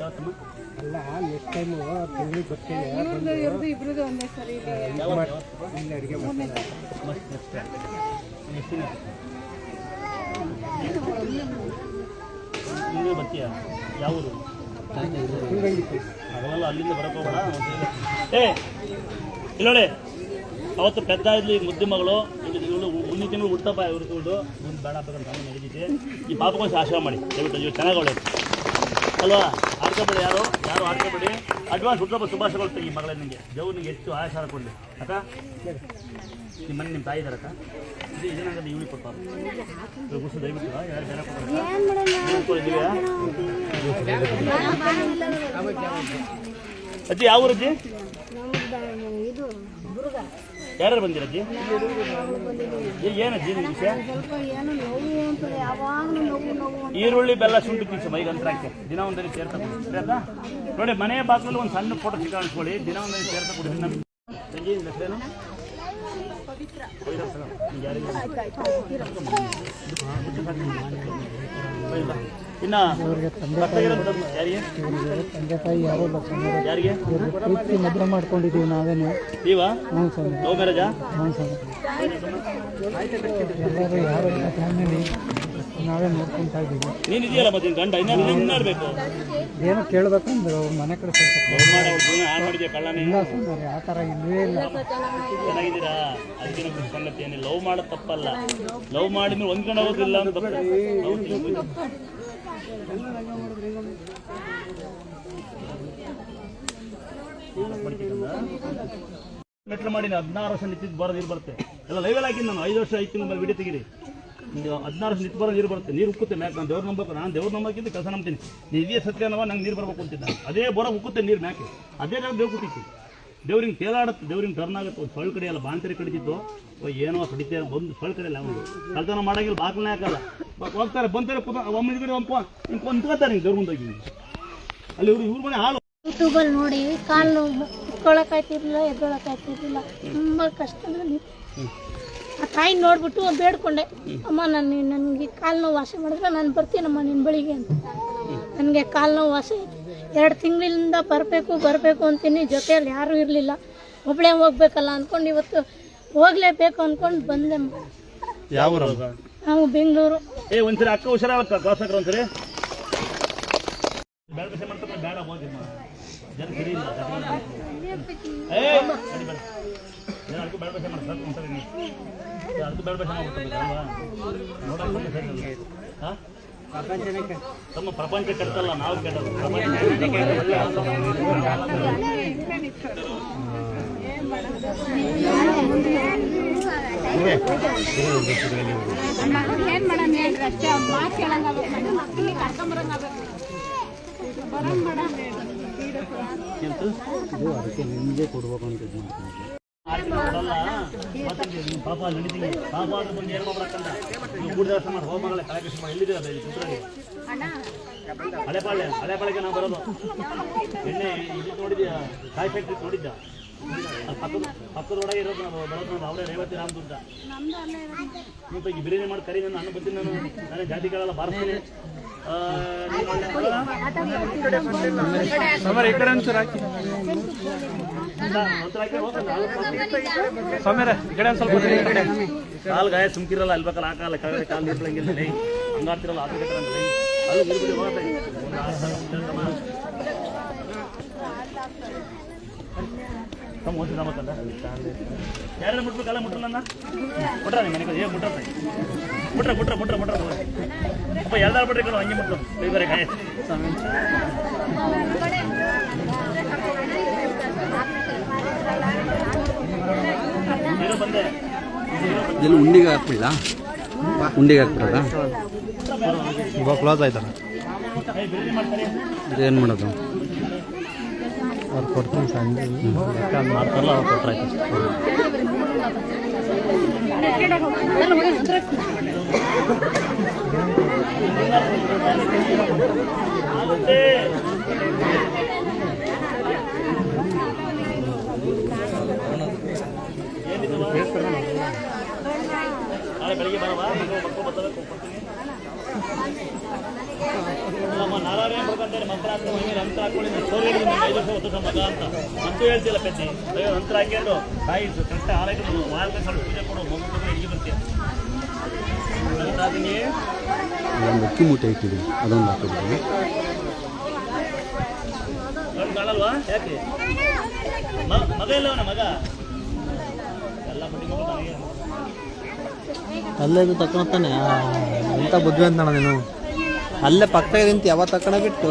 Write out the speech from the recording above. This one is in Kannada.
ಅಲ್ಲ ನೆಕ್ಸ್ಟ್ ಇದು ಇಲ್ಲೋಡೆ, ಅವತ್ತು ಪೆದ್ದ ಇದ್ಲಿ ಮುದ್ದೆ ಮಗಳು. ಇವಳು ಮುಂದಿನ ತಿಂಗಳು ಹುಟ್ಟಪ್ಪ ಇವ್ರು ಇವಳು ಬೇಡ ಬೇಕಂತ ನಡೀತಿದ್ದೆ ಈ ಪಾಪಕ್ಕೊಂದು ಆಶ್ರಯ ಮಾಡಿ. ದಯವಿಟ್ಟು ಇವ್ರು ಚೆನ್ನಾಗಿ ಅವಳೆ ಅಲ್ವಾ? ಆಡ್ಕೊಬೇಡಿ ಯಾರು? ಯಾರು ಆಡ್ಕೊಬೇಡಿ? ಅಡ್ವಾನ್ಸ್ ಹುಟ್ಟೊಬ್ಬ ಶುಭಾಶಯಗಳು ತೆಗಿ ಮಗಳ ನಿಮಗೆ ದೇವ್ರು ನಿಂಗೆ ಹೆಚ್ಚು ಆಯಾಸ ಕೊಡಲಿ. ಅಕ್ಕ ನಿಮ್ಮ ಮನೆ ನಿಮ್ಮ ತಾಯಿ ಇದಾರಕ್ಕ ಇದು ಇದೇನಾಗಲ್ಲ ಇವಳಿ ಕೊಡ್ತಾರೆ ಗುಸು ದಯವಿಟ್ಟು ಯಾರು ಬೇರೆ ಕೊಡ್ತಾರೆ ಅಜ್ಜಿ, ಯಾವ ಊರಜ್ಜಿ ಯಾರ್ಯಾರು ಬಂದಿರಜ್ಜಿ ಏನಜ್ಜಿ ನಿಮ್ಮ ವಿಷಯ? ಈರುಳ್ಳಿ, ಬೆಲ್ಲ, ಶುಂಠಿ ತಿಂಚ ಮೈಗೆ ಅಂತರಕ್ಕೆ ದಿನ ಒಂದರಿ ಸೇರ್ತಾ ಕೊಡಿ. ನೋಡಿ, ಮನೆಯ ಬಾಗಿಲಲ್ಲಿ ಒಂದು ಸಣ್ಣ ಫೋಟೋ ಸಿಕ್ಕಾಣಿಸ್ಕೊಳ್ಳಿ ದಿನ ಒಂದರಿ ಸೇರ್ತಾ ಕೊಡಿ ನಮ್ಮ ಸಂಜೆ ಹೆಸರೇನು? ಪವಿತ್ರ. ಇನ್ನ ತಂದೆ ತಾಯಿ ಯಾರೋ ಯಾರಿಗೆ? ಪ್ರೀತಿ ಮದುವೆ ಮಾಡ್ಕೊಂಡಿದ್ದೀವಿ ನಾವೇನು ನೀವಾ? ಹ್ಞೂ ಸರ್ ಲವ್ ಮ್ಯಾರೇಜಾ ಹ್ಞೂ ಸರ್ ಎಲ್ಲರೂ ಯಾರು ಇಲ್ಲ ಫ್ಯಾಮಿಲಿ ನಾವೇ ನೋಡ್ಕೊಂತಾ ಇದ್ದೀವಿ ನೀನು ಇದೆಯಲ್ಲ ಮತ್ತೆ ಗಂಡ ಏನೋ ಕೇಳಬೇಕಂದ್ರೆ ಅವ್ರ ಮನೆ ಕಡೆ ಸ್ವಲ್ಪ ಇಲ್ಲ ಆ ಥರ ಇಲ್ಲವೇ ಇಲ್ಲ. ಚೆನ್ನಾಗಿದ್ದೀರಾ? ಅದಕ್ಕೆ ಸಂಗತಿ ಏನಿಲ್ಲ. ಲವ್ ಮಾಡೋದು ತಪ್ಪಲ್ಲ. ಲವ್ ಮಾಡಿದ್ರೆ ಹೊಂದ್ಕೊಂಡು ಹೋಗೋದಿಲ್ಲ ಅಂತ. ಮೆಟ್ಲು ಮಾಡಿ ಹದಿನಾರು ವರ್ಷ ನಿಂತಿದ್ದು ಬರೋ ನೀರು ಬರುತ್ತೆ. ಎಲ್ಲ ಲೈವಲ್ ಹಾಕಿ ನಾನು. ಐದು ವರ್ಷ ಐದು ತಿಂಗಳು ವಿಡಿಯೋ ತೆಗಿರಿ. ಹದಿನಾರು ವರ್ಷ ನಿಂತು ಬರೋ ನೀರು ಬರುತ್ತೆ. ನೀರು ಉಕ್ಕುತ್ತೆ ಮ್ಯಾಕ್. ನಾನು ದೇವ್ರ ನಂಬಬೇಕು. ನಾನು ದೇವ್ರ ನಂಬಕ್ಕಿಂತ ಕೆಲಸ ನಂಬ್ತೀನಿ. ನೀವು ಇದೇ ಸತ್ಯ ಅನ್ನವ, ನಂಗೆ ನೀರು ಬರಬೇಕು ಅಂತಿದ್ದ. ಅದೇ ಬರೋ ಉಕ್ಕುತ್ತೆ ನೀರು ಮ್ಯಾಕೆ. ಅದೇ ಜಾಗ ಬೇಕು ಕೂತಿತ್ತು ದೇವ್ರಿಗೆ ತೇಲಾಡುತ್ತೆ ದೇವ್ರಿಗೆ ಟರ್ನ್ ಆಗುತ್ತೆ. ಒಂದು ಸೊಳ್ಳು ಕಡೆ ಎಲ್ಲ ಬಾಂತರಿ ಕಡಿತಿತ್ತು. ಏನೋ ಕಡಿತೆ ಬಂದು ಸೊಳ್ಳು ಕಡೆ ಇಲ್ಲ ಅವನು ಕಳ್ತನ ಮಾಡಂಗಿಲ್ಲ, ಬಾಗಿಲೇ ಹಾಕಲ್ಲ ಹೋಗ್ತಾರೆ, ಬಂತಾರೆ ಒಮ್ಮೆ ಕಡೆ ಒಂದು ಹಿಂಗೆ ನಿಂತ್ಕೊತಾರೆ ಹಿಂಗೆ ದೇವ್ರ ಅಲ್ಲಿ ಇವ್ರು ಇವ್ರ ಮನೆ ಹಾಳು ಯೂಟ್ಯೂಬಲ್ಲಿ ನೋಡಿ, ಕಾಲು ನೋವು ಎದ್ದೊಳಕಾಯ್ತಿರ್ಲಿಲ್ಲ. ತುಂಬ ಕಷ್ಟದಲ್ಲಿ ಆ ತಾಯಿ ನೋಡ್ಬಿಟ್ಟು ಬೇಡ್ಕೊಂಡೆ. ಅಮ್ಮ, ನಾನು ನನಗೆ ಕಾಲು ನೋವು ವಾಸಿ ಮಾಡಿದ್ರೆ ನಾನು ಬರ್ತೀನಮ್ಮ ನಿನ್ನ ಬಳಿಗೆ ಅಂತ. ನನಗೆ ಕಾಲು ನೋವು ವಾಸಿ ಎರಡು ತಿಂಗಳಿಂದ ಬರಬೇಕು ಬರಬೇಕು ಅಂತೀನಿ ಜೊತೆಯಲ್ಲಿ ಯಾರೂ ಇರಲಿಲ್ಲ ಒಬ್ಬಳೇ ಹೋಗ್ಬೇಕಲ್ಲ ಅಂದ್ಕೊಂಡು ಇವತ್ತು ಹೋಗಲೇಬೇಕು ಅಂದ್ಕೊಂಡು ಬಂದೆ ಯಾವ ನಾವು ಬೆಂಗಳೂರು ಏ ಒಂದ್ಸರಿ ಅಕ್ಕ ಹುಷಾರಾಗಕ್ಕ ಕಾಸಕ್ರ ಒಂದ್ಸರಿ ಬೇಡ ಕಷೆ ಮಾಡ್ತಾರೆ ಬೇಡ ಹೋಗಿ ಜನ ಸರಿ ಇಲ್ಲ ಏ ನಡಿ ಬೇಡ ಜನ ಅದಕ್ಕೂ ಬೇಡ ಕಷೆ ಮಾಡ್ತಾರೆ ಒಂದ್ಸರಿ ಅದಕ್ಕೂ ಬೇಡ ಹಾಂ ತಮ್ಮ ಪ್ರಪಂಚ ಕೆಟ್ಟಲ್ಲ, ನಾವು ಕೆಟ್ಟದು ಏನ್ ಏನು ಅಷ್ಟೇ ಮಾತು ಮೇಡಮ್ ಇದು ಅದಕ್ಕೆ ನಿಮಗೆ ಕೊಡ್ಬೇಕು ಅಂತ ನಡೀತೀನಿ ಪಾಪ ಏನು ಮಾಡ್ಬೇಕಂತ ನೀವು ಕೂಡ ದರ್ಶನ ಮಾಡಿ ಹೋಗ್ಮಗಳೇ ಕಳೆ ಎಲ್ಲಿದೆ ಎಲ್ಲಿದ್ದೀರ ಇಲ್ಲಿ ಹಳೆ ಹಳೆಪಾಳ್ಯಕ್ಕೆ ನಾವು ಬರೋದು ಎಣ್ಣೆ ಇದು ನೋಡಿದ್ಯಾ ಕಾಯಿ ಫ್ಯಾಕ್ಟ್ರಿ ನೋಡಿದ್ದ ಪಕ್ಕದ ಪಕ್ಕದ ಒಳಗೆ ಇರೋದು ನಾವು ಬರೋದು ನಾವು ಅವರೇ ರೇವತಿ ರಾಮದುರ್ಗ ನೀವು ಈಗ ಬಿರಿಯಾನಿ ಮಾಡಿ ಕರಿ ನಾನು ಅನ್ನ ಬರ್ತೀನಿ ನಾನು ನಾನೇ ಜಾತಿಗಳೆಲ್ಲ ಬಾರಿಸ್ತೀನಿ ಈ ಕಡೆ ಹಾಕಿ ಸಮರ ಈ ಕಡೆ ಒಂದು ಸ್ವಲ್ಪ ಈ ಕಡೆ. ಕಾಲ್ ಗಾಯ ಸುಮ್ಕಿರಲ್ಲ ಅಲ್ಲಿ ಬೇಕಲ್ಲ ಹಾಕಲ್ಲ ಕೆಳಗಡೆ ಕಾಲು ಲೈ ಹಂಗಾಡ್ತಿರಲ್ಲ ಅದು ಹೋಗತ್ತೆ. ತಮ್ಮ ಯಾರು ಮುಟ್ಬೇಕಲ್ಲ ಮುಟ್ಟಲ್ಲ ಮುಟ್ರ ನಿಮ್ಮ ಮನೆಗೆ ಏ ಮುಟ್ರ ಮುಟ್ರ ಮುಟ್ರ ಮುಟ್ರ ಮುಟ್ರ ಅಪ್ಪ ಎಲ್ಲಾರು ಬಿಟ್ರೆ ಕಣ ಹಂಗೆ ಮುಟ್ರು. ಬೇರೆ ಗಾಯ. ಎಲ್ಲಿ ಉಂಡಿಗೆ ಹಾಕ್ಬಿಡ್ಲ? ಉಂಡಿಗೆ ಹಾಕ್ಬಿಡೋದಾ? ಇವಾಗ ಕ್ಲೋಸ್ ಆಯ್ತಲ್ಲ. ಇದೇನು ಏನು ಮಾಡೋದು? ಅವ್ರು ಕೊಡ್ತೀನಿ ಸಂಜೆ. ಮಾಡ್ತಾರಲ್ಲ ಅವ್ರು ಕೊಟ್ರೆ ಆಗುತ್ತೆ ನಾಳೆ ಬೆಳಿಗ್ಗೆ ಬರವಾ ಮಕ್ಕಳು ಬರ್ತವೆ ಕೊಡ್ತೀನಿ ಅಲ್ಲಮ್ಮ ನಾರಾಯಣ ಬರ್ಕೊಂತಾರೆ ಮಕ್ಕಳು ನಂತರ ಹಾಕೊಂಡು ಮೈ ಮೇಲೆ ನಂತರ ಹಾಕೊಂಡು ಸ್ಟೋರಿ ಹೇಳಿದ್ರು ಐದು ವರ್ಷ ಹೊತ್ತು ಮಗ ಅಂತ ಅಂತೂ ಹೇಳ್ತಿಲ್ಲ ಪೆದ್ದಿ ಅಯ್ಯೋ ನಂತರ ಹಾಕೊಂಡು ತಾಯಿ ಕರೆಕ್ಟ್ ಹಾಲಾಕೊಂಡು ವಾರಕ್ಕೆ ಸ್ವಲ್ಪ ಪೂಜೆ ಕೊಡು ಮಗು ಇಲ್ಲಿ ಬರ್ತೀಯ ಒಂದು ಅಕ್ಕಿ ಮೂಟೆ ಇಟ್ಟಿದ್ದೀನಿ ಅದೊಂದು ಹಾಕಿದ್ದೀನಿ ಕಾಣಲ್ವಾ ಯಾಕೆ ಮಗ ಇಲ್ಲವನ ಮಗ ಎಲ್ಲ ಬಿಟ್ಟು ನನಗೆ ಅಲ್ಲೇ ಇದು ತಕೊಂತಾನೆ ಎಂತ ಬುದ್ಧಿವಂತ ನೀನು? ಅಲ್ಲೇ ಪಕ್ಕ ನಿಂತು ಯಾವಾಗ ತಕೊಂಡ ಬಿಟ್ಟು